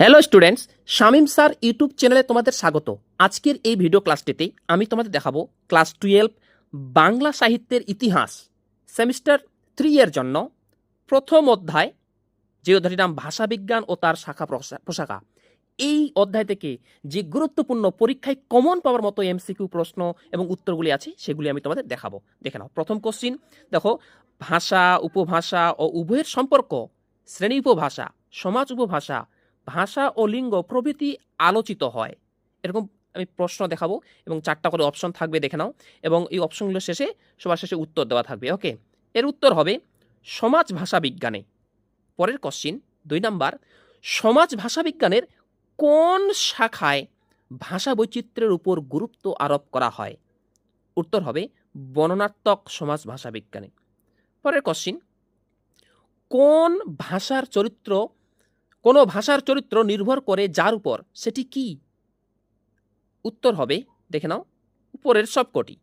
Hello students Shamim sir YouTube চ্যানেলে তোমাদের স্বাগত। আজকের এই ভিডিও ক্লাসটিতে আমি তোমাদের দেখাবো ক্লাস টুয়েলভ বাংলা সাহিত্যের ইতিহাস। সেমিস্টার থ্রি এর জন্য প্রথম অধ্যায়, যে অধ্যায়টির নাম ভাষাবিজ্ঞান ও তার শাখা প্রশা- প্রশাখা। এই অধ্যায় থেকে যে গুরুত্বপূর্ণ পরীক্ষায় কমন পাওয়ার মতো এমসিকিউ প্রশ্ন এবং উত্তরগুলি আছে, সেগুলি আমি তোমাদের দেখাবো। দেখে নাও। প্রথম কোশ্চিন দেখো, ভাষা, উপভাষা ও উভয়ের সম্পর্ক, শ্রেণি উপভাষা, সমাজ উপভাষা ভাষা ও লিঙ্গ প্রভৃতি আলোচিত হয়। এরকম আমি প্রশ্ন দেখাবো এবং চারটা করে অপশন থাকবে দেখে নাও এবং এই অপশনগুলো শেষে সবার শেষে উত্তর দেওয়া থাকবে ওকে এর উত্তর হবে সমাজ ভাষা বিজ্ঞানে। পরের কোশ্চিন দুই নাম্বার, সমাজ ভাষা বিজ্ঞানের কোন শাখায় ভাষা বৈচিত্র্যের উপর গুরুত্ব আরোপ করা হয়? উত্তর হবে বর্ণনাত্মক সমাজ ভাষা বিজ্ঞানে। পরের কোশ্চিন কোন ভাষার চরিত্র কোনো ভাষার চরিত্র নির্ভর করে যার উপর, সেটি কি? উত্তর হবে, দেখে নাও, উপরের সবকটি।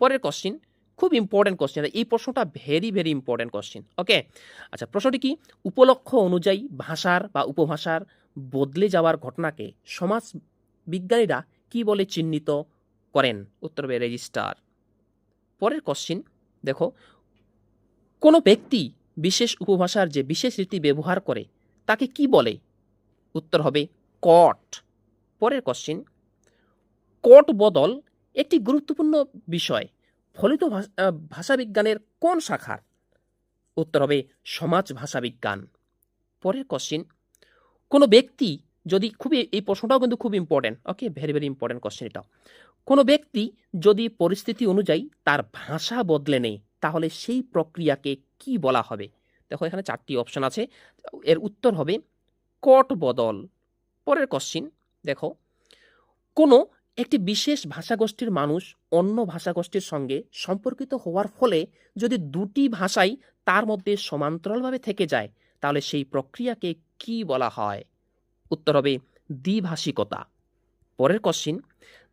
পরের কোশ্চিন খুব ইম্পর্টেন্ট কোশ্চেন এই প্রশ্নটা very very important question okay আচ্ছা প্রশ্নটি কি? উপলক্ষ অনুযায়ী ভাষার বা উপভাষার বদলে যাওয়ার ঘটনাকে সমাজ বিজ্ঞানীরা কি বলে চিহ্নিত করেন? উত্তর হবে রেজিস্টার পরের কোশ্চিন দেখো, কোনো ব্যক্তি বিশেষ উপভাষার যে বিশেষ রীতি ব্যবহার করে তাকে কি বলে? উত্তর হবে, কট। পরের কোশ্চিন কট বদল একটি গুরুত্বপূর্ণ বিষয়। ফলিত ভাষ- ভাষাবিজ্ঞানের কোন শাখার? উত্তর হবে, সমাজ ভাষাবিজ্ঞান। পরের কোশ্চিন কোনো ব্যক্তি যদি খুবই, এই প্রশ্নটাও কিন্তু খুব important okay very very important question এটাও কোনো ব্যক্তি যদি পরিস্থিতি অনুযায়ী তার ভাষা বদলে নেয়, তাহলে সেই প্রক্রিয়াকে কি বলা হবে? দেখো এখানে চারটি অপশন আছে। এর উত্তর হবে কট বদল। পরের কোশ্চিন দেখো। কোনো একটি বিশেষ ভাষাগোষ্ঠীর মানুষ অন্য ভাষাগোষ্ঠীর সঙ্গে সম্পর্কিত হওয়ার ফলে যদি দুটি ভাষাই তার মধ্যে সমান্তরালভাবে থেকে যায়, তাহলে সেই প্রক্রিয়াকে কি বলা হয়? উত্তর হবে দ্বিভাষিকতা। পরের কোশ্চিন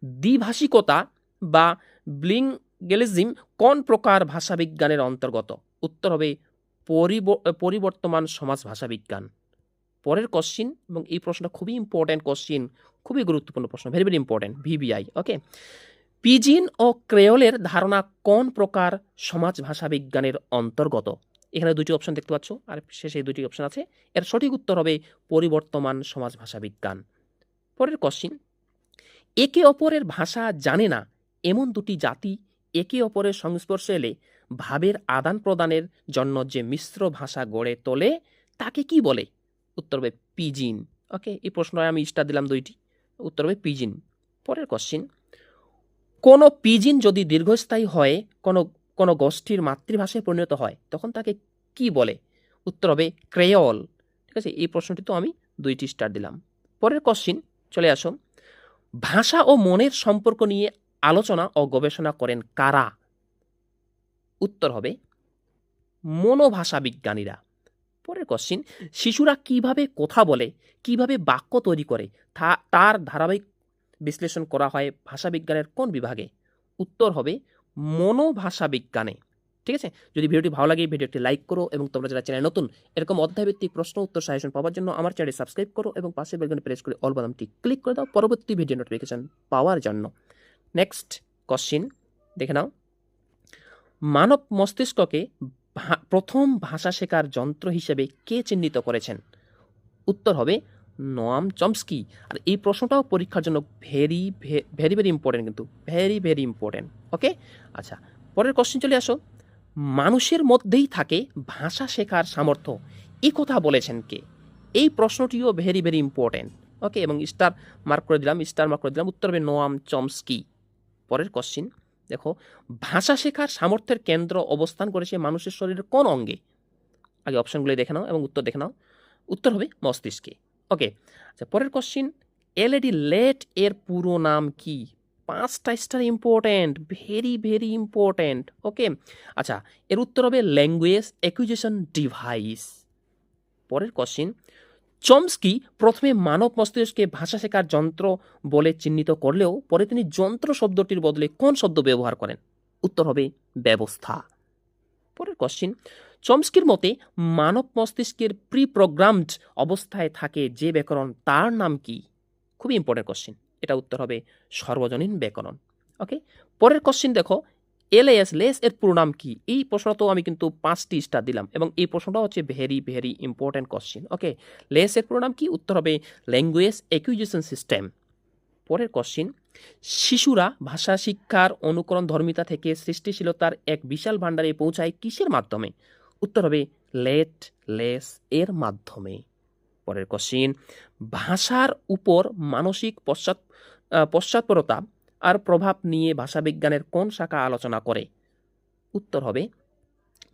দ্বিভাষিকতা বা ব্লিঙ্গেলিজম কোন প্রকার ভাষাবিজ্ঞানের অন্তর্গত? উত্তর হবে পরিবর্তমান সমাজ ভাষাবিজ্ঞান পরের কোশ্চিন এবং এই প্রশ্নটা খুবই ইম্পর্ট্যান্ট কোশ্চিন খুবই গুরুত্বপূর্ণ প্রশ্ন very very important VVI okay pidgin ও ক্রেওলের ধারণা কোন প্রকার সমাজ ভাষাবিজ্ঞানের অন্তর্গত? এখানে দুটি অপশন দেখতে পাচ্ছ, আর শেষে দুটি অপশন আছে। এর সঠিক উত্তর হবে পরিবর্তমান সমাজ ভাষাবিজ্ঞান পরের কোশ্চিন একে অপরের ভাষা জানে না, এমন দুটি জাতি একে অপরের সংস্পর্শে এলে ভাবের আদান প্রদানের জন্য যে মিশ্র ভাষা গড়ে তোলে, তাকে কি বলে? উত্তর হবে পিজিন। ওকে এই প্রশ্নয় আমি স্টার দিলাম দুইটি। উত্তর হবে পিজিন। পরের কোশ্চিন কোনো পিজিন যদি দীর্ঘস্থায়ী হয়, কোনো কোনো গোষ্ঠীর মাতৃভাষায় পরিণত হয়, তখন তাকে কি বলে? উত্তর হবে ক্রেয়ল। ঠিক আছে, এই প্রশ্নটি তো আমি দুইটি স্টার দিলাম। পরের কোশ্চিন চলে আসো। ভাষা ও মনের সম্পর্ক নিয়ে আলোচনা ও গবেষণা করেন কারা? উত্তর হবে মনোভাষা বিজ্ঞানীরা পরের কোশ্চিন শিশুরা কীভাবে কথা বলে, কীভাবে বাক্য তৈরি করে তার ধারাবাহিক বিশ্লেষণ করা হয় ভাষাবিজ্ঞানের কোন বিভাগে? উত্তর হবে মনোভাষা বিজ্ঞানে ঠিক আছে? যদি ভিডিওটি ভালো লাগে, ভিডিওটি লাইক করো এবং তোমরা যারা চ্যানেল নতুন, এরকম অধ্যায়ভিত্তিক প্রশ্ন, উত্তর সাজেশন পাওয়ার জন্য আমার চ্যানেল সাবস্ক্রাইব করো এবং পাশে বেলকনে প্রেস করে অল বাদামটি ক্লিক করে দাও। পরবর্তী ভিডিও নোটিফিকেশন পাওয়ার জন্য। নেক্সট কোশ্চিন দেখে নাও। মানব মস্তিষ্ককে প্রথম ভাষা শেখার যন্ত্র হিসেবে কে চিহ্নিত করেছেন? উত্তর হবে নোয়াম চমস্কি। আর এই প্রশ্নটাও পরীক্ষার জন্য ভেরি ভেরি ভেরি ইম্পর্টেন্ট কিন্তু ভেরি ভেরি ইম্পর্টেন্ট ওকে আচ্ছা পরের কোশ্চেন চলে আসো। মানুষের মধ্যেই থাকে ভাষা শেখার সামর্থ্য। এই কথা বলেছেন কে? এই প্রশ্নটিও ভেরি ভেরি ইম্পর্টেন্ট ওকে এবং স্টার মার্ক করে দিলাম স্টার মার্ক করে দিলাম, উত্তর হবে নোয়াম চমস্কি। পরের কোশ্চিন দেখো, ভাষা শেখার সামর্থ্যের কেন্দ্র অবস্থান করেছে মানুষের শরীরের কোন অঙ্গে? আগে অপশনগুলো দেখে নাও এবং উত্তর দেখে নাও। উত্তর হবে মস্তিষ্কে। ওকে আচ্ছা পরের কোশ্চিন এলইডি লেট এর পুরো নাম কি? পাঁচটা star important very very important okay আচ্ছা এর উত্তর হবে ল্যাঙ্গুয়েজ অ্যাকুইজিশন ডিভাইস পরের কোশ্চিন চমস্কি প্রথমে মানব মস্তিষ্কে ভাষা শেখার যন্ত্র বলে চিহ্নিত করলেও পরে তিনি যন্ত্র শব্দটির বদলে কোন শব্দ ব্যবহার করেন? উত্তর হবে ব্যবস্থা। পরের কোশ্চিন চমস্কির মতে মানব মস্তিষ্কের প্রি প্রোগ্রামড অবস্থায় থাকে যে ব্যাকরণ, তার নাম কি? খুবই ইম্পর্টেন্ট কোশ্চিন এটা উত্তর হবে সর্বজনীন ব্যাকরণ। ওকে পরের কোশ্চিন দেখো এলএস লেস এর পুরো নাম কি? এই প্রশ্নটাও আমি কিন্তু পাঁচটি স্টার দিলাম এবং এই প্রশ্নটা হচ্ছে very very important question okay LAS এর পুরো নাম কি? উত্তর হবে ল্যাঙ্গুয়েজ অ্যাকুইজিশন সিস্টেম পরের কোশ্চিন শিশুরা ভাষা শিক্ষার অনুকরণ ধর্মিতা থেকে সৃষ্টিশীলতার এক বিশাল ভাণ্ডারে পৌঁছায় কিসের মাধ্যমে? উত্তর হবে লেট লেস এর মাধ্যমে। পরের কোশ্চিন ভাষার উপর মানসিক পশ্চাৎ পশ্চাৎপরতা আর প্রভাব নিয়ে ভাষাবিজ্ঞানের কোন শাখা আলোচনা করে? উত্তর হবে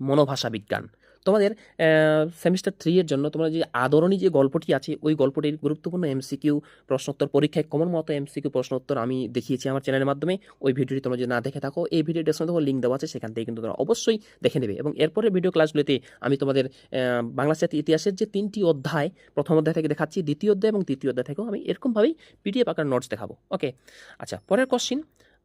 মনোভাষা বিজ্ঞান তোমাদের সেমিস্টার থ্রি এর জন্য তোমরা যে আদরণী যে গল্পটি আছে, ওই গল্পটির গুরুত্বপূর্ণ এমসিকিউ প্রশ্নোত্তর পরীক্ষায় কমন মতো এমসিকিউ প্রশ্নোত্তর আমি দেখিয়েছি আমার চ্যানেলের মাধ্যমে। ওই ভিডিওটি তোমরা যদি না দেখে থাকো, এই ভিডিও ডেসক্রিপশনে দেখো লিঙ্ক দেওয়া আছে, সেখান থেকে কিন্তু তোমরা অবশ্যই দেখে নেবে। এবং এরপরে ভিডিও ক্লাসগুলিতে আমি তোমাদের বাংলা সাহিত্য ইতিহাসের যে তিনটি অধ্যায়, প্রথম অধ্যায় থেকে দেখাচ্ছি, দ্বিতীয় অধ্যায় এবং তৃতীয় অধ্যায় থেকেও আমি এরকমভাবেই পিডিএফ আকার নোটস দেখাবো। ওকে আচ্ছা পরের কোশ্চিন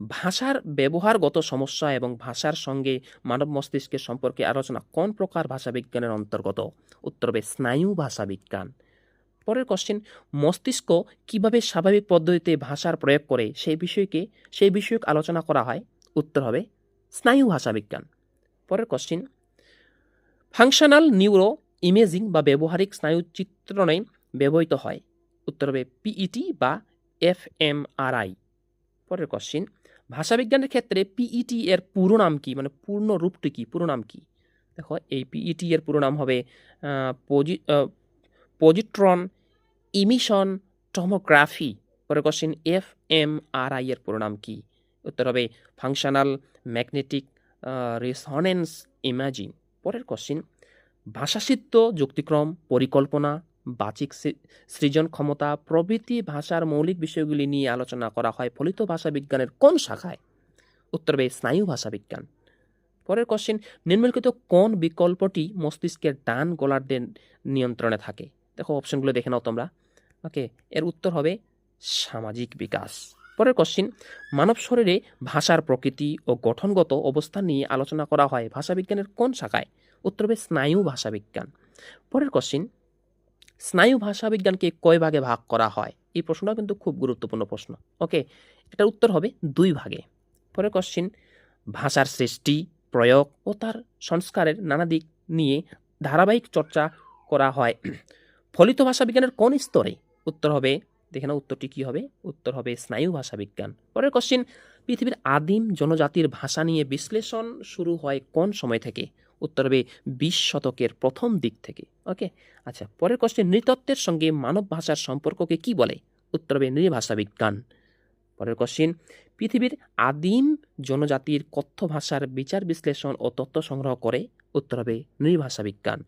ভাষার ব্যবহারগত সমস্যা এবং ভাষার সঙ্গে মানব মস্তিষ্কের সম্পর্কে আলোচনা কোন প্রকার ভাষাবিজ্ঞানের অন্তর্গত? উত্তর হবে, স্নায়ু ভাষাবিজ্ঞান। পরের কোশ্চেন মস্তিষ্ক কীভাবে স্বাভাবিক পদ্ধতিতে ভাষার প্রয়োগ করে সেই বিষয়কে, সেই বিষয়ক আলোচনা করা হয়? উত্তর হবে, স্নায়ু ভাষাবিজ্ঞান। পরের কোশ্চেন ফাংশনাল নিউরো ইমেজিং বা ব্যবহারিক স্নায়ু চিত্রণে ব্যবহৃত হয়। উত্তর হবে পিইটি বা এফএমআরআই পরের কোশ্চিন ভাষাবিজ্ঞানের ক্ষেত্রে পিইটি এর পুরো নাম কি? মানে পূর্ণ রূপটি কি? পুরো নাম কি? দেখো, এই পিইটি এর পুরো নাম হবে পজি পজিট্রন ইমিশন টমোগ্রাফি। পরের question F M R I এর পুরো নাম কি? উত্তর হবে, ফাংশনাল ম্যাগনেটিক রেসনেন্স ইমাজিং পরের কোশ্চিন ভাষাসিদ্ধ যুক্তিক্রম, পরিকল্পনা বাচিক সৃজন ক্ষমতা প্রভৃতি ভাষার মৌলিক বিষয়গুলি নিয়ে আলোচনা করা হয় ফলিত ভাষা বিজ্ঞানের কোন শাখায়? উত্তর হবে স্নায়ু ভাষা বিজ্ঞান। পরের কোশ্চেন নিম্নলিখিত কোন বিকল্পটি মস্তিষ্কের ডান গোলার্ধের নিয়ন্ত্রণে থাকে? দেখো অপশনগুলো দেখে নাও তোমরা। ওকে, এর উত্তর হবে সামাজিক বিকাশ। পরের কোশ্চিন মানব শরীরে ভাষার প্রকৃতি ও গঠনগত অবস্থান নিয়ে আলোচনা করা হয় ভাষাবিজ্ঞানের কোন শাখায়? উত্তর হবে স্নায়ু ভাষাবিজ্ঞান পরের কোশ্চিন স্নায়ু ভাষাবিজ্ঞানকে কয় ভাগে ভাগ করা হয়? এই প্রশ্নটা কিন্তু খুব গুরুত্বপূর্ণ প্রশ্ন। ওকে, এটার উত্তর হবে দুই ভাগে। পরের কোশ্চিন ভাষার সৃষ্টি, প্রয়োগ ও তার সংস্কারের নানা দিক নিয়ে ধারাবাহিক চর্চা করা হয়। ফলিত ভাষাবিজ্ঞানের কোন স্তরে? উত্তর হবে, দেখে না উত্তরটি কী হবে? উত্তর হবে স্নায়ু ভাষাবিজ্ঞান। পরের কোশ্চিন পৃথিবীর আদিম জনজাতির ভাষা নিয়ে বিশ্লেষণ শুরু হয় কোন সময় থেকে? উত্তর হবে বিশ শতকের প্রথম দিক থেকে। ওকে আচ্ছা পরের কোশ্চেন নৃতত্ত্বের সঙ্গে মানব ভাষার সম্পর্ককে কি বলে? উত্তর হবে নৃভাষা বিজ্ঞান। পরের কোশ্চেন পৃথিবীর আদিম জনজাতির কথ্য ভাষার বিচার বিশ্লেষণ ও তথ্য সংগ্রহ করে? উত্তর হবে নৃভাষা বিজ্ঞান।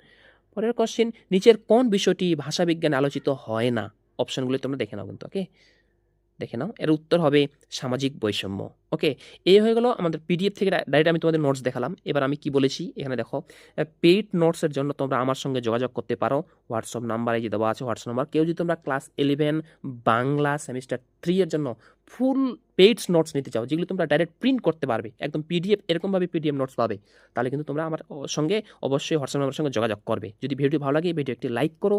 পরের কোশ্চেন নিচের কোন বিষয়টি ভাষাবিজ্ঞানে আলোচিত হয় না? অপশনগুলো তোমরা দেখে নাও কিন্তু ওকে দেখে নাও। এর উত্তর হবে সামাজিক বৈষম্য। ওকে? এই হয়ে গেল আমাদের পিডিএফ থেকে ডাইরেক্ট আমি তোমাদের নোটস দেখালাম। এবার আমি কি বলেছি? এখানে দেখো পেইড নোটসের জন্য তোমরা আমার সঙ্গে যোগাযোগ করতে পারো। হোয়াটসঅ্যাপ নাম্বারে যে দেওয়া আছে হোয়াটসঅ্যাপ নাম্বার কেউ যদি তোমরা class eleven Bangla semester three এর জন্য ফুল পেইডস নোটস নিতে চাও, যেগুলো তোমরা ডাইরেক্ট প্রিন্ট করতে পারবে, একদম পিডিএফ এরকমভাবে পিডিএফ নোটস পাবে, তাহলে কিন্তু তোমরা আমার সঙ্গে অবশ্যই হোয়াটসঅ্যাপ নাম্বারের সঙ্গে যোগাযোগ করবে। যদি ভিডিও ভালো লাগে ভিডিও একটি লাইক করো।